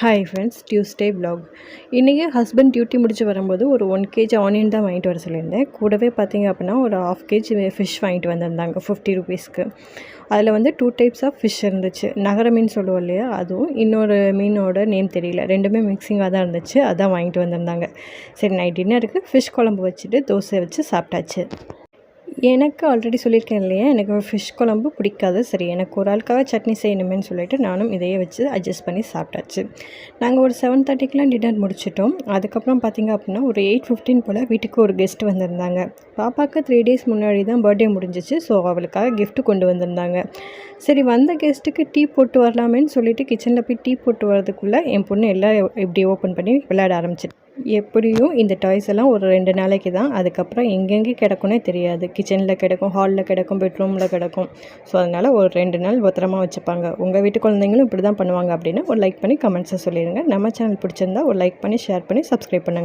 Hi friends Tuesday block இன்றைக்கி husband duty முடிச்சு வரும்போது ஒரு ஒன் கேஜி ஆனியன் தான் வாங்கிட்டு வர சொல்லியிருந்தேன். கூடவே பார்த்தீங்க அப்படின்னா ஒரு ஆஃப் கேஜி ஃபிஷ் வாங்கிட்டு வந்திருந்தாங்க ஃபிஃப்டி ருபீஸ்க்கு அதில் வந்து டூ டைப்ஸ் ஆஃப் ஃபிஷ் இருந்துச்சு. நகர மீன் சொல்லுவோம் இல்லையா? அதுவும் இன்னொரு மீனோட நேம் தெரியல. ரெண்டுமே மிக்சிங்காக தான் இருந்துச்சு. அதான் வாங்கிட்டு வந்திருந்தாங்க. சரி நைட் டின்னருக்கு ஃபிஷ் குழம்பு வச்சுட்டு தோசை வச்சு சாப்பிட்டாச்சு. எனக்கு ஆல்ரெடி சொல்லியிருக்கேன் இல்லையா? எனக்கு ஃபிஷ் குழம்பு பிடிக்காது. சரி எனக்கு ஒரு ஆளுக்காக சட்னி செய்யணுமேன்னு சொல்லிட்டு நானும் இதையே வச்சு அட்ஜஸ்ட் பண்ணி சாப்பிட்டாச்சு. நாங்கள் ஒரு செவன் தேர்ட்டிக்கெலாம் டின்னர் முடிச்சிட்டோம். அதுக்கப்புறம் பார்த்திங்க அப்படின்னா ஒரு எயிட் ஃபிஃப்டீன் போல் வீட்டுக்கு ஒரு கெஸ்ட் வந்திருந்தாங்க. பாப்பாவுக்கு த்ரீ டேஸ் முன்னாடி தான் பர்த்டே முடிஞ்சிச்சு. ஸோ அவளுக்காக கிஃப்ட்டு கொண்டு வந்திருந்தாங்க. சரி வந்த கெஸ்ட்டுக்கு டீ போட்டு வரலாமேன்னு சொல்லிட்டு கிச்சனில் போய் டீ போட்டு வரதுக்குள்ளே என் பொண்ணு எல்லாம் இப்படி ஓப்பன் பண்ணி விளையாட ஆரம்பிச்சிட்டு எப்படியும் இந்த டாய்ஸ் எல்லாம் ஒரு ரெண்டு நாளைக்கு தான். அதுக்கப்புறம் எங்கெங்கே கிடக்குன்னே தெரியாது. கிச்சனில் கிடக்கும் ஹாலில் கிடக்கும் பெட்ரூமில் கிடக்கும். ஸோ அதனால் ஒரு ரெண்டு நாள் பத்திரமா வச்சுப்பாங்க. உங்கள் வீட்டு குழந்தைங்களும் இப்படி தான் பண்ணுவாங்க அப்படின்னா ஒரு லைக் பண்ணி கமெண்ட்ஸை சொல்லிடுங்க நம்ம சேனல் பிடிச்சிருந்தா ஒரு லைக் பண்ணி ஷேர் பண்ணி சப்ஸ்கிரைப் பண்ணுங்கள்